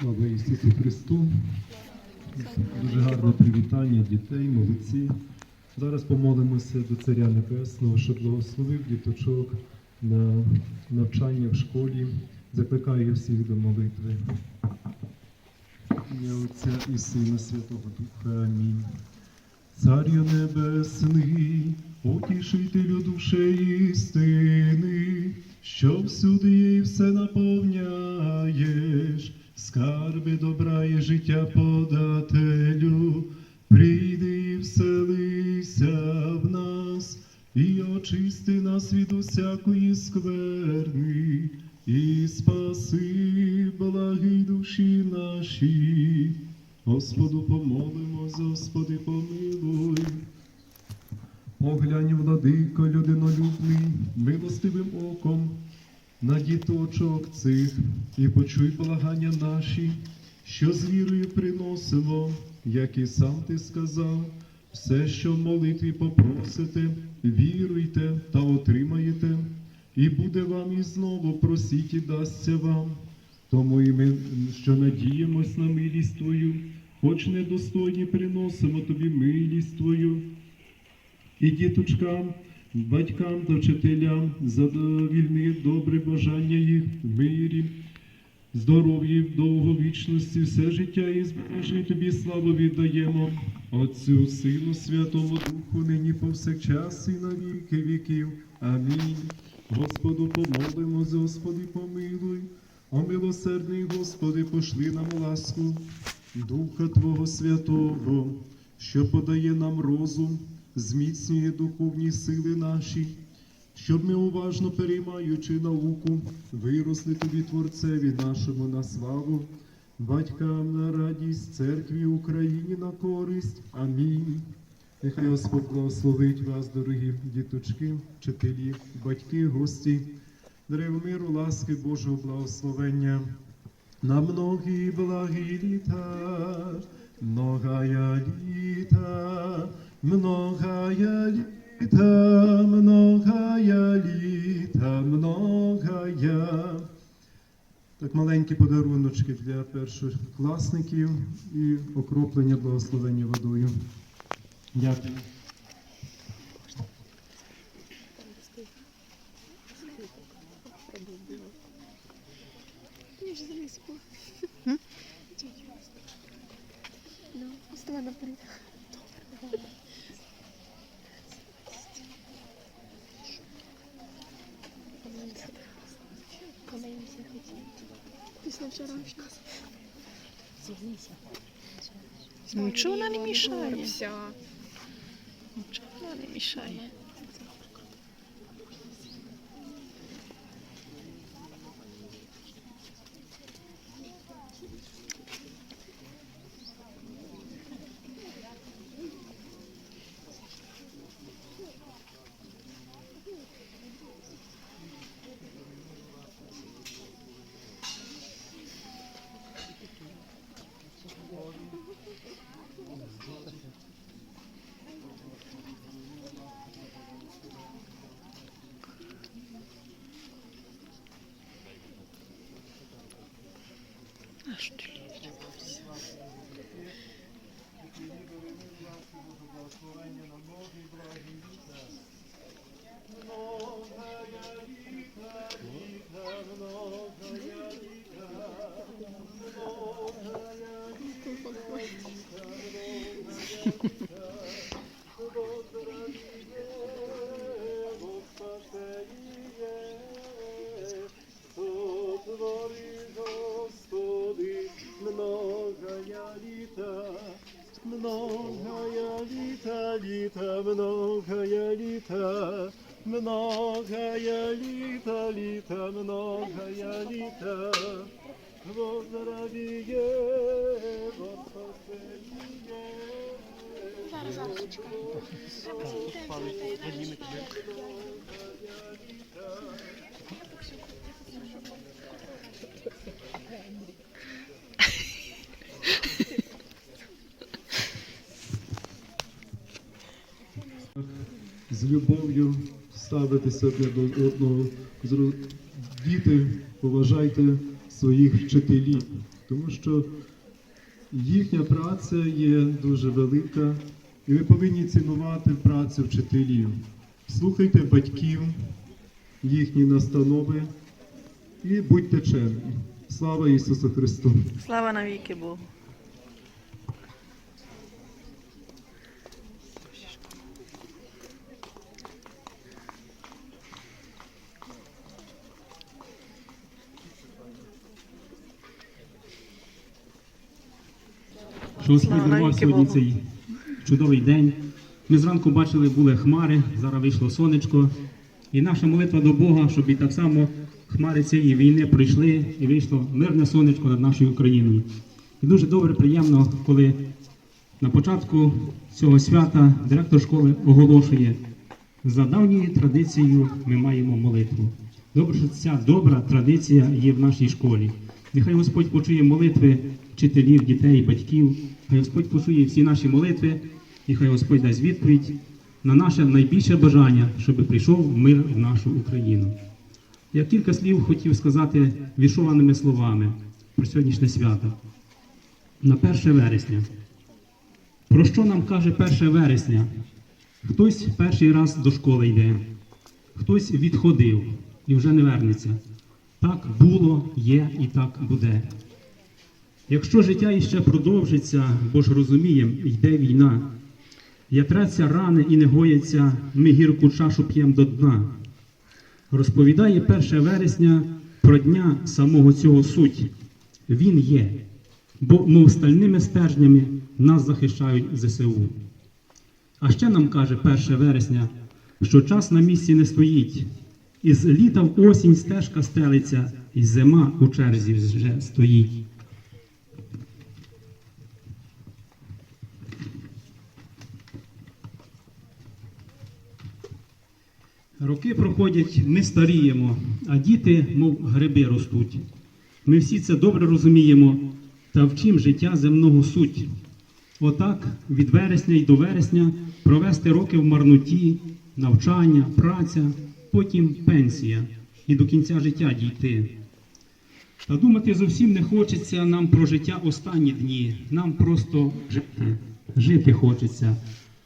Слава Ісусу Христу. Дуже гарне привітання дітей, молодці. Зараз помолимося до Царя Небесного, щоб благословив діточок на навчання в школі. Закликаю всіх до молитви. Ім'я Отця і Сина Святого Духа. Амінь. Царю Небесний, утішителю душі істини, що всюди і все наповняєш, скарби добра і життя подателю, прийди і вселися в нас, і очисти нас від усякої скверни, і спаси благі душі наші. Господу помолимо, Господи помилуй. Оглянь, владико, людинолюбний, милостивим оком на діточок цих і почуй благання наші, що з вірою приносимо, як і сам ти сказав, все, що в молитві попросите, віруйте та отримаєте, і буде вам і знову просіть і дасться вам. Тому і ми, що надіємось на милість Твою, хоч недостойні приносимо Тобі милість Твою, і діточкам, батькам та вчителям задовільни добре бажання їх в мирі, здоров'ї, довговічності, все життя і збережи Тобі славу віддаємо, Отцю, Сину, Святому Духу, нині повсякчас і на віки віків. Амінь. Господу помолимось, Господи, помилуй. О милосердний Господи, пошли нам ласку Духа Твого Святого, що подає нам розум, зміцнює духовні сили наші, щоб ми уважно переймаючи науку, виросли тобі Творцеві нашому на славу, батькам на радість, церкві Україні на користь. Амінь. Нехай Господь благословить вас, дорогі діточки, вчителі, батьки, гості. Дарив миру, ласки Божого благословення на многі благі літа, многая літа, многая літа, многая літа, многая. Так, маленькі подаруночки для першокласників і окроплення благословення водою. Дякую. Ну, вставай наперед. Помоемся Після вчорашнього. Нічого вона не мішає. Нічого вона не мішає. Stimmt. Літа, літа, многая літа, многая літа, літа, многая літа, Воздравіє, Господиє. Зараз, зараз, чекай. З любов'ю ставитися до одного. Діти, поважайте своїх вчителів, тому що їхня праця є дуже велика, і ви повинні цінувати працю вчителів. Слухайте батьків, їхні настанови і будьте чемні. Слава Ісусу Христу! Слава навіки Богу. Що Господь дарував сьогодні цей чудовий день. Ми зранку бачили, були хмари, зараз вийшло сонечко. І наша молитва до Бога, щоб і так само хмари цієї війни пройшли і вийшло мирне сонечко над нашою Україною. І дуже добре, приємно, коли на початку цього свята директор школи оголошує, за давньою традицією ми маємо молитву. Добре, що ця добра традиція є в нашій школі. Нехай Господь почує молитви вчителів, дітей, батьків. Хай Господь почує всі наші молитви, і хай Господь дасть відповідь на наше найбільше бажання, щоб прийшов мир в нашу Україну. Я кілька слів хотів сказати віршованими словами про сьогоднішнє свято. На 1 вересня. Про що нам каже 1 вересня? Хтось перший раз до школи йде, хтось відходив і вже не вернеться. Так було, є і так буде. Якщо життя іще продовжиться, бо ж розумієм, йде війна, ятреться рани і не гояться, ми гірку чашу п'єм до дна. Розповідає 1 вересня про дня самого цього суть. Він є, бо, мов стальними стержнями, нас захищають ЗСУ. А ще нам каже 1 вересня, що час на місці не стоїть. Із літа в осінь стежка стелиться, і зима у черзі вже стоїть. Роки проходять, ми старіємо, а діти, мов гриби, ростуть. Ми всі це добре розуміємо, та в чим життя земного суть. Отак від вересня й до вересня провести роки в марноті, навчання, праця, потім пенсія і до кінця життя дійти. Та думати зовсім не хочеться нам про життя останні дні. Нам просто жити. Жити хочеться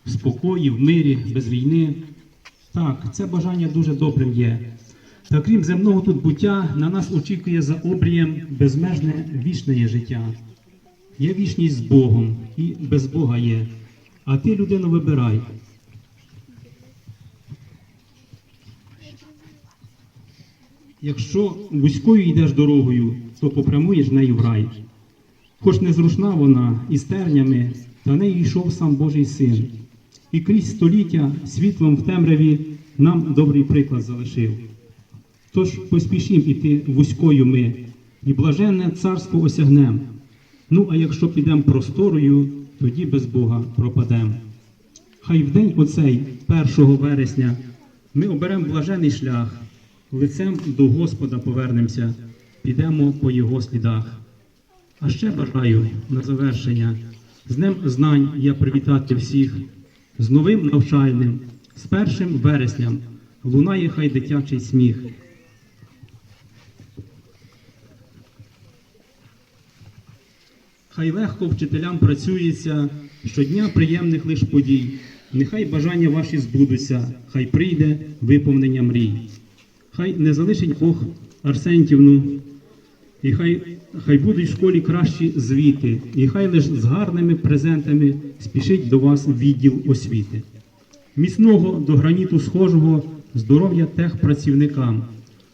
в спокої, в мирі, без війни. Так, це бажання дуже добрим є. Та крім земного тут буття, на нас очікує за обрієм безмежне вічне життя. Є вічність з Богом і без Бога є. А ти, людину, вибирай. Якщо вузькою йдеш дорогою, то попрямуєш нею в рай. Хоч незрушна вона із тернями, та нею йшов сам Божий син. І крізь століття світлом в темряві нам добрий приклад залишив. Тож поспішім іти вузькою ми, і блаженне царство осягнем. Ну, а якщо підемо просторою, тоді без Бога пропадем. Хай в день оцей, 1 вересня, ми оберемо блажений шлях, лицем до Господа повернемося, підемо по Його слідах. А ще бажаю на завершення з Днем знань я привітати всіх, з новим навчальним, з першим вересням лунає хай дитячий сміх. Хай легко вчителям працюється, щодня приємних лиш подій. Нехай бажання ваші збудуться, хай прийде виповнення мрій. Хай не залишить Бог Арсентівну, і хай, хай будуть в школі кращі звіти, і хай лиш з гарними презентами спішить до вас відділ освіти. Міцного до граніту схожого, здоров'я техпрацівникам.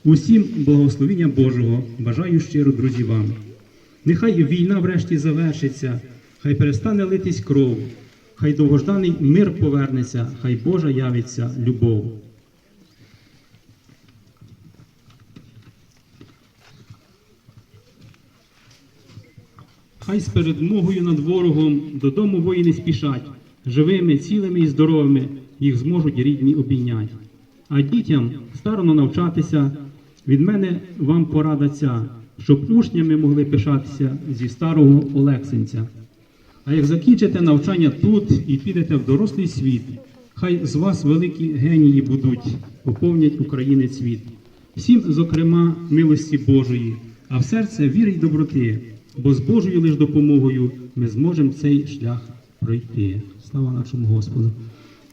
Усім благословіння Божого бажаю щиро, друзі, вам. Нехай війна врешті завершиться, хай перестане литись кров, хай довгожданий мир повернеться, хай Божа явиться любов. Хай з передмогою над ворогом додому воїни спішать, живими, цілими і здоровими їх зможуть рідні обійнять. А дітям старано навчатися, від мене вам порада ця, щоб учнями могли пишатися зі старого Олексинця. А як закінчите навчання тут і підете в дорослий світ, хай з вас великі генії будуть, поповнять України світ. Всім, зокрема, милості Божої, а в серце віри й доброти. бо з Божою лиш допомогою ми зможемо цей шлях пройти. Слава нашому Господу.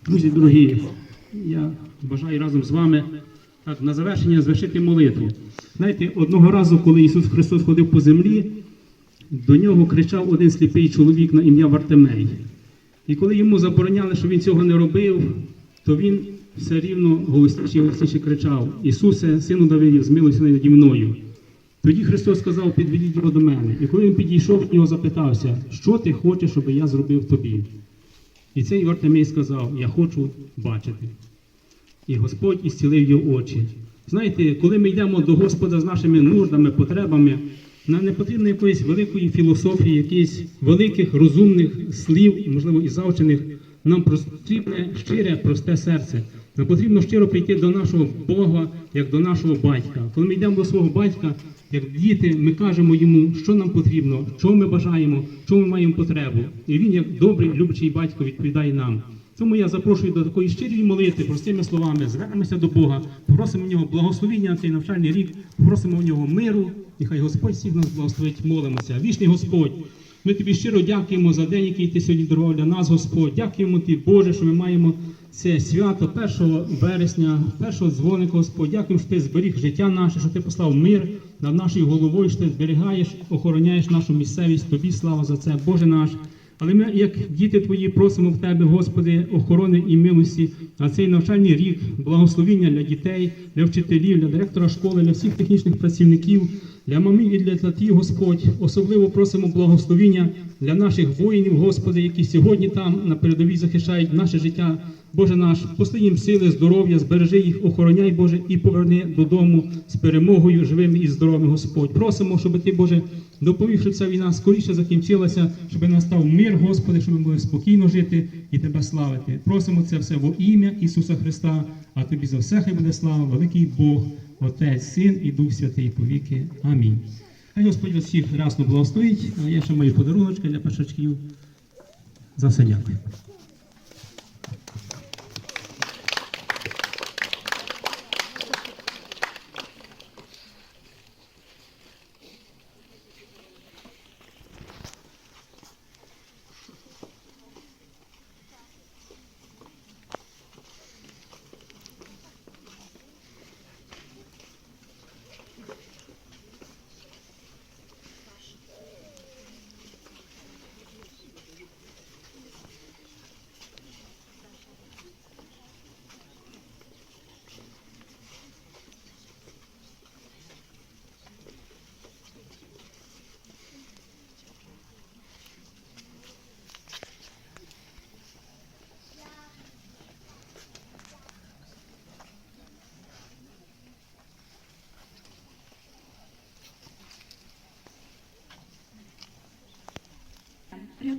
Друзі, дорогі, я бажаю разом з вами так, на завершення звершити молитву. Знаєте, одного разу, коли Ісус Христос ходив по землі, до нього кричав один сліпий чоловік на ім'я Вартемей. І коли йому забороняли, що він цього не робив, то він все рівно голосніше голосніше кричав: Ісусе, сину Давидів, змилуйся наді мною. Тоді Христос сказав, підведіть його до мене. І коли він підійшов, в нього запитався, що ти хочеш, щоб я зробив тобі? І цей Вартимей сказав: Я хочу бачити. І Господь ісцілив його очі. Знаєте, коли ми йдемо до Господа з нашими нуждами, потребами, нам не потрібно якоїсь великої філософії, якихось великих розумних слів, можливо, і завчених. Нам потрібне щире, просте серце. Нам потрібно щиро прийти до нашого Бога, як до нашого батька. Коли ми йдемо до свого батька, як діти, ми кажемо йому, що нам потрібно, чого ми бажаємо, чого ми маємо потребу. І він, як добрий, люблячий батько, відповідає нам. Тому я запрошую до такої щирої молитви, простими словами, звернемося до Бога, попросимо в нього благословіння на цей навчальний рік, попросимо в нього миру, і хай Господь всіх нас благословить, молимося. Вічний Господь, ми тобі щиро дякуємо за день, який ти сьогодні дарував для нас, Господь. Дякуємо тобі, Боже, що ми маємо це свято 1 вересня, першого дзвоника, Господь. Дякуємо, що ти зберіг життя наше, що ти послав мир над нашою головою, що ти зберігаєш, охороняєш нашу місцевість. Тобі слава за це, Боже наш. Але ми, як діти твої, просимо в тебе, Господи, охорони і милості на цей навчальний рік, благословіння для дітей, для вчителів, для директора школи, для всіх технічних працівників, для мамів і для татів, Господь. Особливо просимо благословіння для наших воїнів, Господи, які сьогодні там на передовій захищають наше життя. Боже наш, посли їм сили, здоров'я, збережи їх, охороняй, Боже, і поверни додому з перемогою, живими і здоровими, Господь. Просимо, щоб Ти, Боже, доповів, щоб ця війна скоріше закінчилася, щоб настав мир, Господи, щоб ми могли спокійно жити і Тебе славити. Просимо це все во ім'я Ісуса Христа, а Тобі за все хай буде слава, великий Бог, Отець, Син і Дух Святий повіки. Амінь. Хай Господь вас всіх рясно благословить, а я ще маю подаруночки для першачків. За все дякую.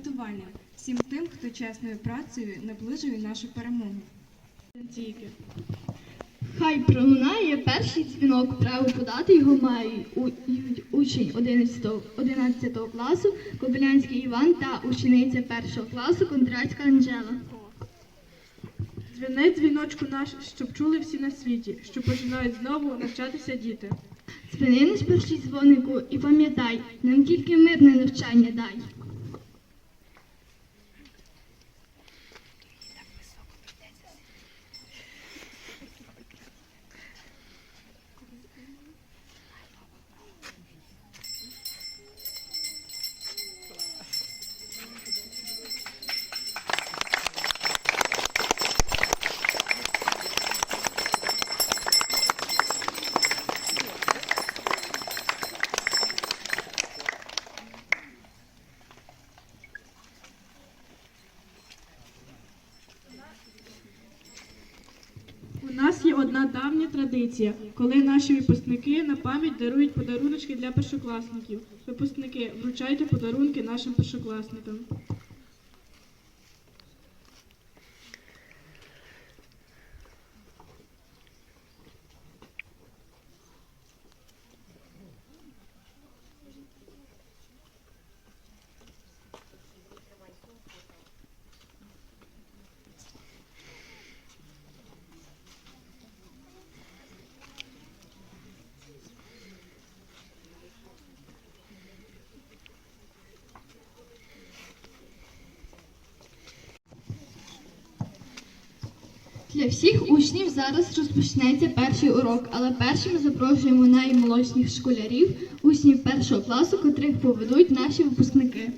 Рятувальним всім тим, хто чесною працею наближує нашу перемогу. Хай пролунає перший дзвінок, право подати його має учень 11, 11 класу Кобилянський Іван та учениця 1 класу Кондрацька Анжела. Дзвіни дзвіночку наш, щоб чули всі на світі, що починають знову навчатися діти. Спини наш перший дзвонику і пам'ятай, нам тільки мирне навчання дай. У нас є одна давня традиція, коли наші випускники на пам'ять дарують подаруночки для першокласників. Випускники, вручайте подарунки нашим першокласникам. Для всіх учнів зараз розпочнеться перший урок, але першими запрошуємо наймолодших школярів, учнів першого класу, котрих поведуть наші випускники.